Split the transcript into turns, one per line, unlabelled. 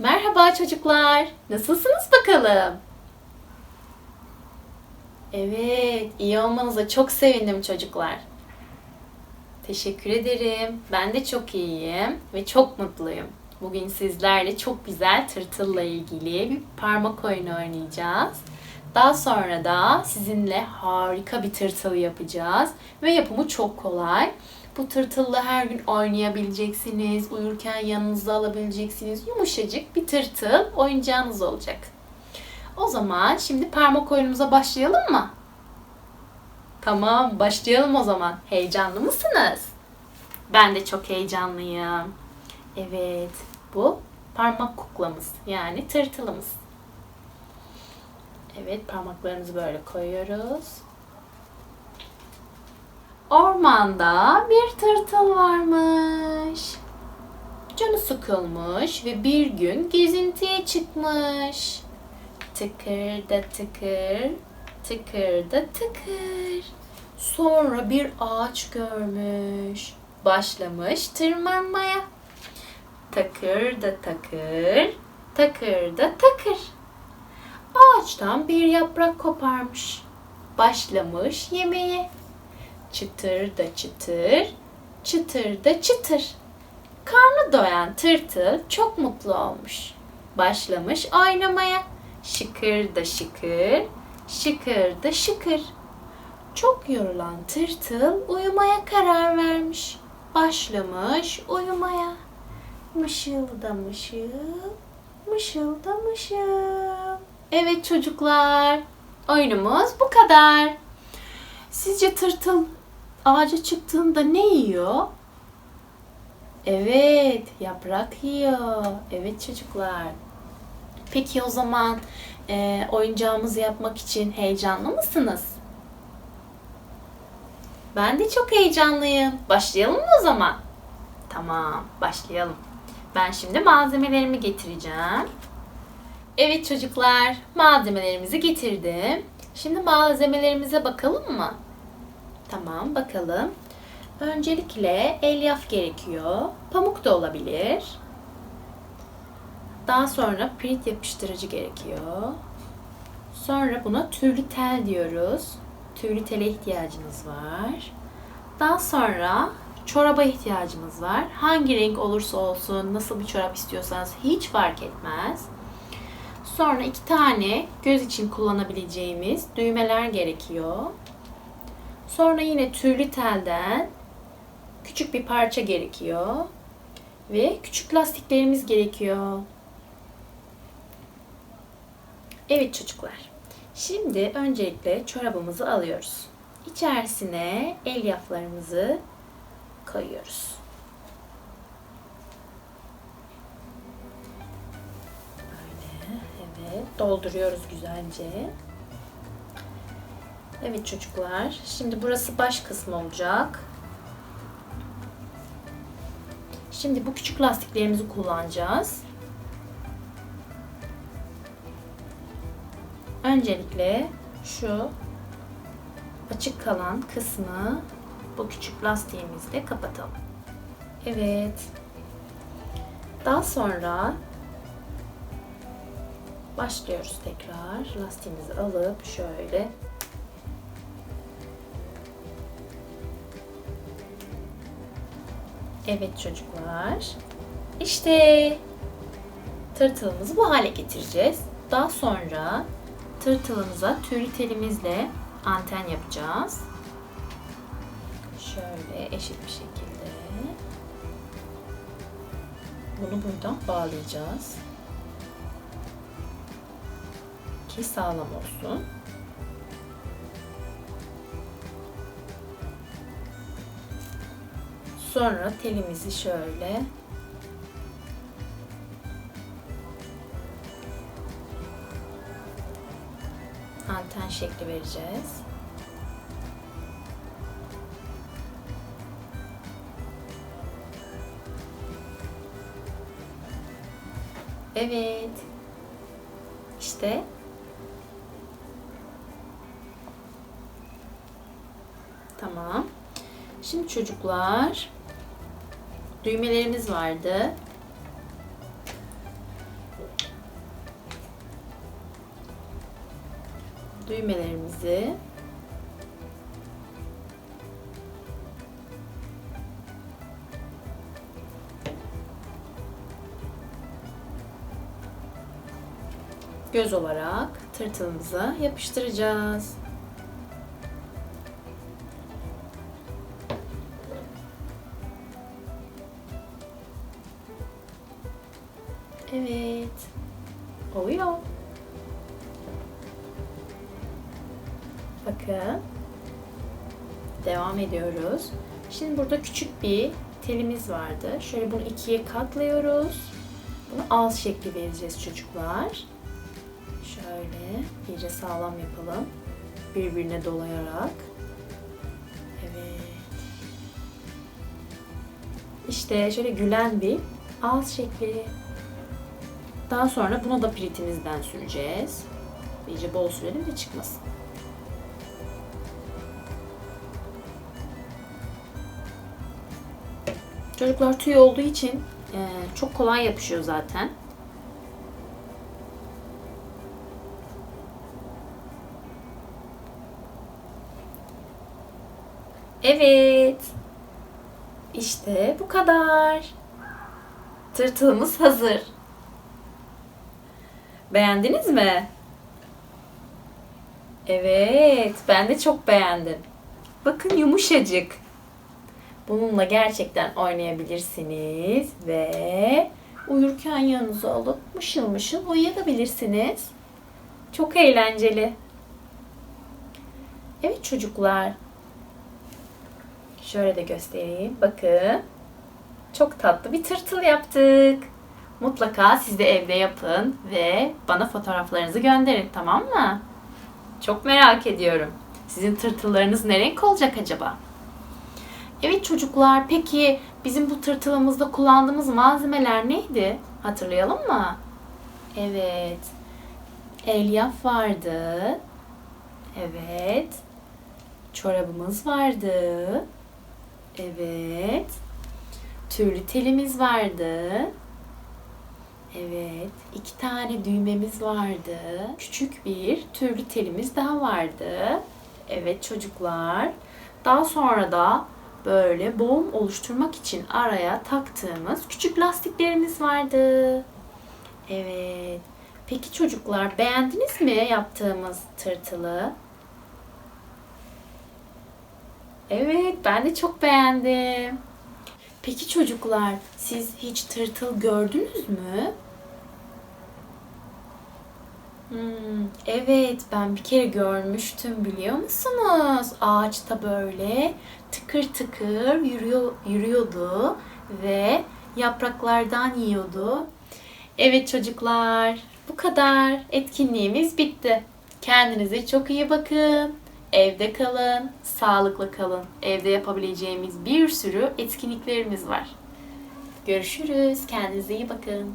Merhaba çocuklar. Nasılsınız bakalım? Evet, iyi olmanıza çok sevindim çocuklar. Teşekkür ederim. Ben de çok iyiyim ve çok mutluyum. Bugün sizlerle çok güzel tırtılla ilgili bir parmak oyunu oynayacağız. Daha sonra da sizinle harika bir tırtıl yapacağız ve yapımı çok kolay. Bu tırtılla her gün oynayabileceksiniz, uyurken yanınıza alabileceksiniz. Yumuşacık bir tırtıl oyuncağınız olacak. O zaman şimdi parmak oyunumuza başlayalım mı? Tamam, başlayalım o zaman. Heyecanlı mısınız? Ben de çok heyecanlıyım. Evet, bu parmak kuklamız yani tırtılımız. Evet, parmaklarımızı böyle koyuyoruz. Ormanda bir tırtıl varmış. Canı sıkılmış ve bir gün gezintiye çıkmış. Tıkır da tıkır, tıkır da tıkır. Sonra bir ağaç görmüş. Başlamış tırmanmaya. Takır da takır, takır da takır. Ağaçtan bir yaprak koparmış. Başlamış yemeye. Çıtır da çıtır, çıtır da çıtır. Karnı doyan tırtıl çok mutlu olmuş. Başlamış oynamaya. Şıkır da şıkır, şıkır da şıkır. Çok yorulan tırtıl uyumaya karar vermiş. Başlamış uyumaya. Mışıl da mışıl, mışıl da mışıl. Evet çocuklar, oyunumuz bu kadar. Sizce tırtıl ağaca çıktığında ne yiyor? Evet, yaprak yiyor. Evet çocuklar. Peki o zaman e, oyuncağımızı yapmak için heyecanlı mısınız? Ben de çok heyecanlıyım. Başlayalım mı o zaman? Tamam, başlayalım. Ben şimdi malzemelerimi getireceğim. Evet çocuklar, malzemelerimizi getirdim. Şimdi malzemelerimize bakalım mı? Tamam, bakalım. Öncelikle elyaf gerekiyor. Pamuk da olabilir. Daha sonra pirit yapıştırıcı gerekiyor. Sonra buna tüylü tel diyoruz. Tüylü tele ihtiyacımız var. Daha sonra çoraba ihtiyacımız var. Hangi renk olursa olsun, nasıl bir çorap istiyorsanız hiç fark etmez. Sonra iki tane göz için kullanabileceğimiz düğmeler gerekiyor. Sonra yine tüylü telden küçük bir parça gerekiyor. Ve küçük lastiklerimiz gerekiyor. Evet çocuklar. Şimdi öncelikle çorabımızı alıyoruz. İçerisine elyaflarımızı koyuyoruz. Böyle, evet. Dolduruyoruz güzelce. Evet çocuklar. Şimdi burası baş kısmı olacak. Şimdi bu küçük lastiklerimizi kullanacağız. Öncelikle şu açık kalan kısmı bu küçük lastiğimizle kapatalım. Evet. Daha sonra başlıyoruz tekrar. Lastiğimizi alıp şöyle Evet çocuklar. İşte tırtılımızı bu hale getireceğiz. Daha sonra tırtılımıza tüylü telimizle anten yapacağız. Şöyle eşit bir şekilde. Bunu buradan bağlayacağız. Ki sağlam olsun. Sonra telimizi şöyle anten şekli vereceğiz. Evet. İşte Tamam. Şimdi çocuklar düğmelerimiz vardı. Düğmelerimizi göz olarak tırtılımıza yapıştıracağız. Evet. Oluyor. Bakın. Devam ediyoruz. Şimdi burada küçük bir telimiz vardı. Şöyle bunu ikiye katlıyoruz. Bunu ağız şekli vereceğiz çocuklar. Şöyle iyice sağlam yapalım. Birbirine dolayarak. Evet. İşte şöyle gülen bir ağız şekli. Daha sonra buna da piritimizden süreceğiz. İyice bol sürelim de çıkmasın. Çocuklar tüy olduğu için e, çok kolay yapışıyor zaten. Evet. İşte bu kadar. Tırtılımız hazır. Beğendiniz mi? Evet, ben de çok beğendim. Bakın yumuşacık. Bununla gerçekten oynayabilirsiniz ve uyurken yanınıza alıp mışıl mışıl uyuyabilirsiniz. Çok eğlenceli. Evet çocuklar. Şöyle de göstereyim. Bakın. Çok tatlı bir tırtıl yaptık. Mutlaka siz de evde yapın ve bana fotoğraflarınızı gönderin tamam mı? Çok merak ediyorum. Sizin tırtıllarınız ne renk olacak acaba? Evet çocuklar, peki bizim bu tırtılımızda kullandığımız malzemeler neydi? Hatırlayalım mı? Evet. Elyaf vardı. Evet. Çorabımız vardı. Evet. Tüylü telimiz vardı. Evet. iki tane düğmemiz vardı. Küçük bir türlü telimiz daha vardı. Evet çocuklar. Daha sonra da böyle boğum oluşturmak için araya taktığımız küçük lastiklerimiz vardı. Evet. Peki çocuklar beğendiniz mi yaptığımız tırtılı? Evet, ben de çok beğendim. Peki çocuklar, siz hiç tırtıl gördünüz mü? Hmm, evet, ben bir kere görmüştüm biliyor musunuz? Ağaçta böyle tıkır tıkır yürüyor, yürüyordu ve yapraklardan yiyordu. Evet çocuklar, bu kadar. Etkinliğimiz bitti. Kendinize çok iyi bakın. Evde kalın, sağlıklı kalın. Evde yapabileceğimiz bir sürü etkinliklerimiz var. Görüşürüz. Kendinize iyi bakın.